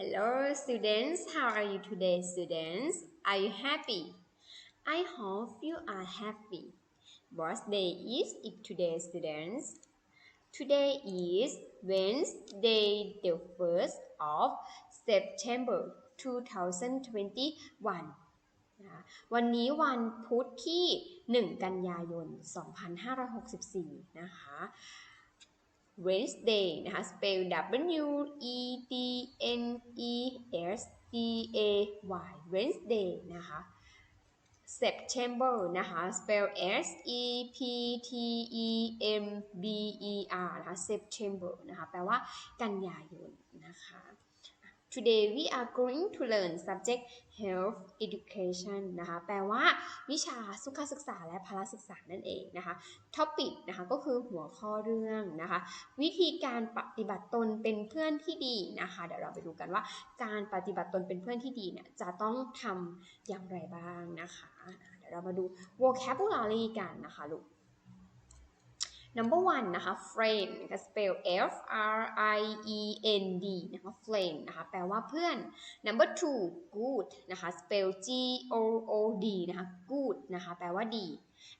Hello students, how are you today students? Are you happy? I hope you are happy. What day is it today students? Today is Wednesday, the 1st of September 2021นะคะวันนี้วันพุธที่ 1 กันยายน 2564 นะคะ Wednesday นะคะ spell W E D N E S D A Y Wednesday นะคะ September นะคะ spell S E P T E M B E R นะคะ September นะคะ แปลว่ากันยายนนะคะ Today we are going to learn subject health education นะคะ แปลว่าวิชาสุขศึกษาและพละศึกษานั่นเองนะคะ topic นะคะก็คือหัวข้อเรื่องนะคะ วิธีการปฏิบัติตนเป็นเพื่อนที่ดีนะคะ เดี๋ยวเราไปดูกันว่า การปฏิบัติตนเป็นเพื่อนที่ดีเนี่ยจะต้องทำอย่างไรบ้างนะคะ เดี๋ยวเรามาดู vocabulary กันนะคะลูก number one นะคะ friend นะคะ spell F R I E N D นะคะ friend นะคะแปลว่าเพื่อน number two good นะคะ spell G O O D นะคะ good นะคะแปลว่าดี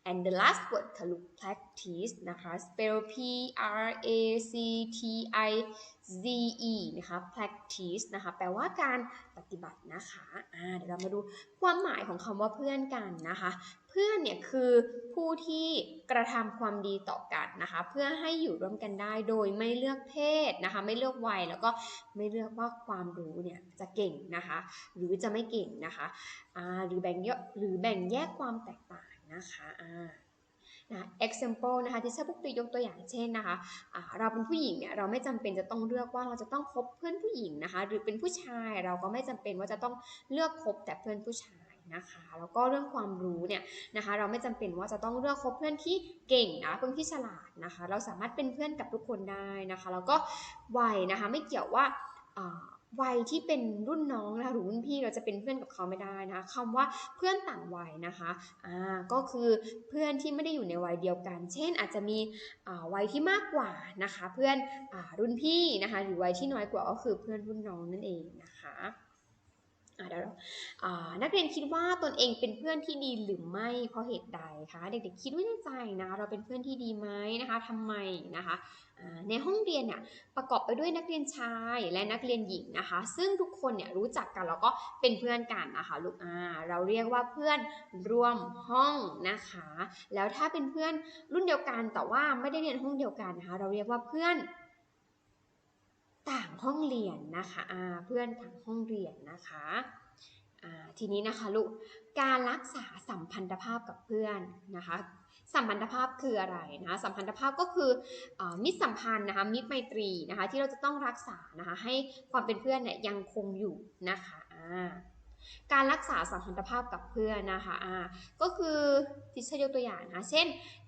and the last word ค่ะลูก practice นะคะ spell P R A C T I Z E นะคะ practice นะคะ แปลว่าการปฏิบัตินะคะอ่าเดี๋ยวเรามาดูความหมายของคำว่าเพื่อนกันนะคะ เพื่อนเนี่ยคือผู้ที่กระทำความดีต่อกันนะคะ เพื่อให้อยู่ร่วมกันได้โดยไม่เลือกเพศนะคะ ไม่เลือกวัยแล้วก็ไม่เลือกว่าความรู้เนี่ยจะเก่งนะคะ หรือจะไม่เก่งนะคะอ่าหรือแบ่งแยกหรือแบ่งแยกความแตกต่างนะคะอ่า นะ example นะคะที่เชอพวกตัวยกตัวอย่างเช่นนะคะอ่าเราเป็นผู้หญิงเนี่ยเราไม่จำเป็นจะต้องเลือกว่าเราจะต้องคบเพื่อนผู้หญิงนะคะ หรือเป็นผู้ชายเราก็ไม่จำเป็นว่าจะต้องเลือกคบแต่เพื่อนผู้ชายนะคะแล้วก็เรื่องความรู้เนี่ยนะคะเราไม่จำเป็นว่าจะต้องเลือกคบเพื่อนที่เก่งนะเพื่อนที่ฉลาดนะคะ เราสามารถเป็นเพื่อนกับทุกคนได้นะคะ แล้วก็วัยนะคะไม่เกี่ยวว่า วัยที่เป็นรุ่นน้องนะคะหรือรุ่นพี่เราจะเป็นเพื่อนกับเขาไม่ได้นะคะคำว่าเพื่อนต่างวัยนะคะอ่าก็คือเพื่อนที่ไม่ได้อยู่ในวัยเดียวกัน เช่น อาจจะมีอ่าวัยที่มากกว่านะคะ เพื่อนอารุ่นพี่นะคะหรือวัยที่น้อยกว่าก็คือเพื่อนรุ่นน้องนั่นเองนะคะ เดี๋ยวนักเรียนคิดว่าตนเองเป็นเพื่อนที่ดีหรือไม่เพราะเหตุใดคะเด็กๆคิดไว้ในใจนะเราเป็นเพื่อนที่ดีไหมนะคะทำไมนะคะในห้องเรียนเนี่ยประกอบไปด้วยนักเรียนชายและนักเรียนหญิงนะคะ ซึ่งทุกคนเนี่ยรู้จักกันแล้วก็เป็นเพื่อนกันนะคะลูกอ่าเราเรียกว่าเพื่อนร่วมห้องนะคะ แล้วถ้าเป็นเพื่อนรุ่นเดียวกันแต่ว่าไม่ได้เรียนห้องเดียวกันนะคะ เราเรียกว่าเพื่อน ต่างห้องเรียนนะคะเพื่อนต่างห้องเรียนนะคะทีนี้นะคะลูกการรักษาสัมพันธภาพกับเพื่อนนะคะสัมพันธภาพคืออะไรนะคะสัมพันธภาพก็คืออมิตรสัมพันธ์นะคะมิตรไมตรีนะคะที่เราจะต้องรักษานะคะให้ความเป็นเพื่อนเนี่ยยังคงอยู่นะคะ การรักษาสัมพันธภาพกับเพื่อนนะคะอ่าก็คือทิชยกตัวอย่างนะเช่น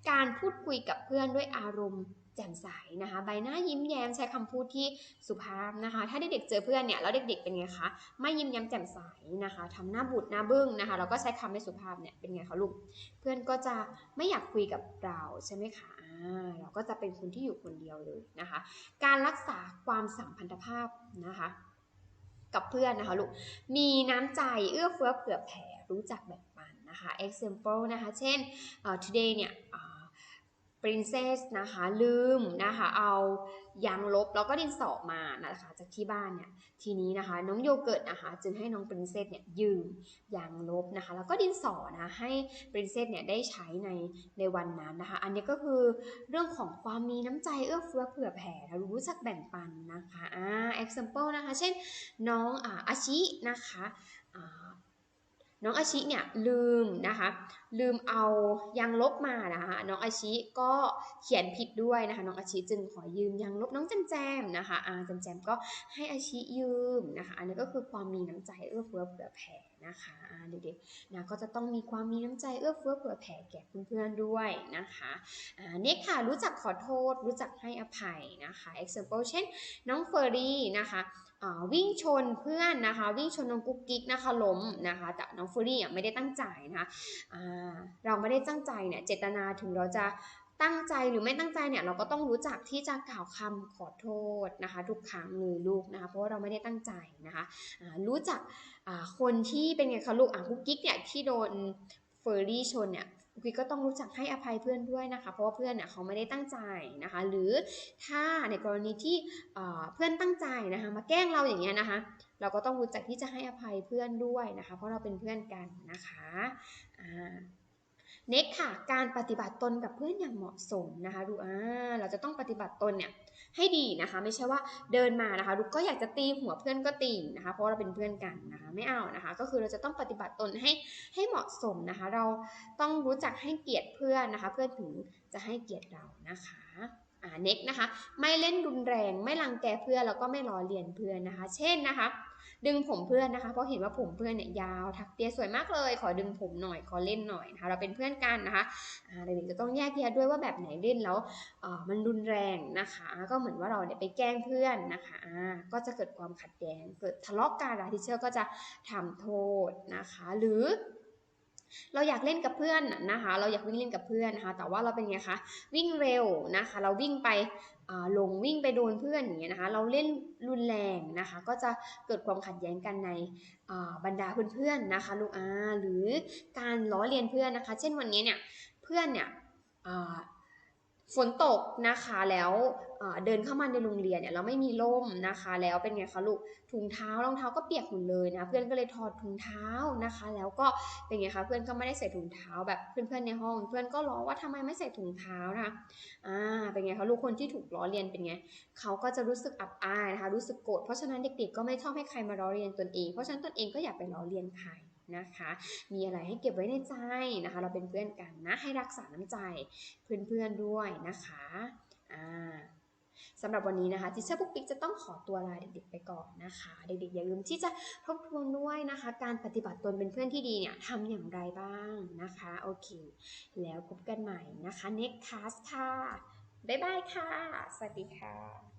การพูดคุยกับเพื่อนด้วยอารมณ์แจ่มใสนะคะ ใบหน้ายิ้มแย้มใช้คำพูดที่สุภาพนะคะ ถ้าเด็กๆเจอเพื่อนเนี่ยแล้วเด็กๆเป็นไงคะไม่ยิ้มแย้มแจ่มใสนะคะทำหน้าบูดหน้าบึ้งนะคะแล้วก็ใช้คำไม่สุภาพเนี่ยเป็นไงคะลูกเพื่อนก็จะไม่อยากคุยกับเราใช่ไหมคะอ่าเราก็จะเป็นคนที่อยู่คนเดียวเลยนะคะ การรักษาความสัมพันธภาพนะคะ กับเพื่อนนะคะลูก มีน้ำใจเอื้อเฟื้อเผื่อแผ่รู้จักแบ่งปันนะคะ example นะคะ เช่น today เนี่ย princess นะคะ ลืมนะคะ เอายางลบแล้วก็ดินสอมานะคะ จากที่บ้านเนี่ย ทีนี้นะคะ น้องโยเกิร์ตนะคะ จึงให้น้อง princess เนี่ยยืมยางลบนะคะ แล้วก็ดินสอนะให้ princess เนี่ยได้ใช้ในในวันนั้นนะคะ อันนี้ก็คือเรื่องของความมีน้ำใจเอื้อเฟื้อเผื่อแผ่รู้จักแบ่งปันนะคะอ่า example นะคะ เช่นน้องอ่าอาชินะคะอ่า น้องอาชิเนี่ยลืมนะคะลืมเอายางลบมานะคะน้องอาชิก็เขียนผิดด้วยนะคะน้องอาชิจึงขอยืมยางลบน้องแจมแจมนะคะอ่าแจมแจมก็ให้อาชิยืมนะคะอันนี้ก็คือความมีน้ำใจเอื้อเฟื้อเผื่อแผ่นะคะอาเด็กๆนะก็จะต้องมีความมีน้ำใจเอื้อเฟื้อเผื่อแผ่แก่เพื่อนๆด้วยนะคะอ่าเนี่ยค่ะรู้จักขอโทษ รู้จักให้อภัยนะคะ example เช่นน้องเฟอร์รี่นะคะ วิ่งชนเพื่อนนะคะ วิ่งชนน้องกุ๊กกิ๊กนะคะล้มนะคะแต่น้องเฟอร์รี่ไม่ได้ตั้งใจนะคะเราไม่ได้ตั้งใจเนี่ยเจตนาถึงเราจะตั้งใจหรือไม่ตั้งใจเนี่ยเราก็ต้องรู้จักที่จะกล่าวคำขอโทษนะคะ ทุกครั้งเลยลูกนะคะ เพราะว่าเราไม่ได้ตั้งใจนะคะรู้จักคนที่เป็นไงคะลูกอ่ากุ๊กกิ๊กเนี่ยที่โดนเฟอร์รี่ชนเนี่ย คุยก็ต้องรู้จักให้อภัยเพื่อนด้วยนะคะ เพราะว่าเพื่อนเนี่ยเขาไม่ได้ตั้งใจนะคะ หรือถ้าในกรณีที่เพื่อนตั้งใจนะคะ มาแกล้งเราอย่างเงี้ยนะคะ เราก็ต้องรู้จักที่จะให้อภัยเพื่อนด้วยนะคะ เพราะเราเป็นเพื่อนกันนะคะอ่า เน็กค่ะ การปฏิบัติตนกับเพื่อนอย่างเหมาะสมนะคะดูอ่าเราจะต้องปฏิบัติตนเนี่ยให้ดีนะคะ ไม่ใช่ว่าเดินมานะคะดูก็อยากจะตีหัวเพื่อนก็ตีนะคะ เพราะเราเป็นเพื่อนกันนะคะ ไม่เอานะคะ ก็คือเราจะต้องปฏิบัติตนให้ให้เหมาะสมนะคะ เราต้องรู้จักให้เกียรติเพื่อนนะคะ เพื่อนถึงจะให้เกียรติเรานะคะอ่าเน็กนะคะ ไม่เล่นรุนแรง ไม่รังแกเพื่อนแล้วก็ไม่ล้อเลียนเพื่อนนะคะ เช่นนะคะ ดึงผมเพื่อนนะคะ เพราะเห็นว่าผมเพื่อนเนี่ยยาวทักเตียสวยมากเลย ขอดึงผมหน่อยขอเล่นหน่อยนะคะ เราเป็นเพื่อนกันนะคะเด็กๆจะต้องแยกแยะด้วยว่าแบบไหนเล่นแล้วมันรุนแรงนะคะ ก็เหมือนว่าเราเนี่ยไปแกล้งเพื่อนนะคะก็จะเกิดความขัดแย้งเกิดทะเลาะกันนะทิเชอร์ก็จะทำโทษนะคะ หรือ เราอยากเล่นกับเพื่อนนะคะ เราอยากวิ่งเล่นกับเพื่อนนะคะ แต่ว่าเราเป็นไงคะวิ่งเร็วนะคะ เราวิ่งไปลงวิ่งไปโดนเพื่อนอย่างเงี้ยนะคะ เราเล่นรุนแรงนะคะ ก็จะเกิดความขัดแย้งกันในบรรดาเพื่อนๆนะคะลูกอาหรือการล้อเลียนเพื่อนนะคะ เช่นวันนี้เนี่ยเพื่อนเนี่ย ฝนตกนะคะแล้วเดินเข้ามาในโรงเรียนเนี่ยเราไม่มีร่มนะคะ แล้วเป็นไงคะลูกถุงเท้ารองเท้าก็เปียกหมดเลยนะเพื่อนก็เลยถอดถุงเท้านะคะ แล้วก็เป็นไงคะเพื่อนก็ไม่ได้ใส่ถุงเท้าแบบเพื่อนๆในห้อง เพื่อนก็ล้องว่าทำไมไม่ใส่ถุงเท้านะคะอ่าเป็นไงคะลูกคนที่ถูกล้อเลียนเป็นไงเขาก็จะรู้สึกอับอายนะคะรู้สึกโกรธเพราะฉะนั้นเด็กๆก็ไม่ชอบให้ใครมาล้อเลียนตนเองเพราะฉะนั้นตนเองก็อย่าไปล้อเลียนใคร นะคะ มีอะไรให้เก็บไว้ในใจนะคะ เราเป็นเพื่อนกันนะ ให้รักษาน้ำใจเพื่อนๆด้วยนะคะอ่าสำหรับวันนี้นะคะทิเชอร์ปุ๊กปิ๊กจะต้องขอตัวลาเด็กๆไปก่อนนะคะ เด็กๆอย่าลืมที่จะทบทวนด้วยนะคะ การปฏิบัติตนเป็นเพื่อนที่ดีเนี่ยทำอย่างไรบ้างนะคะโอเค แล้วพบกันใหม่นะคะ next class ค่ะ บ๊ายบายค่ะ สวัสดีค่ะ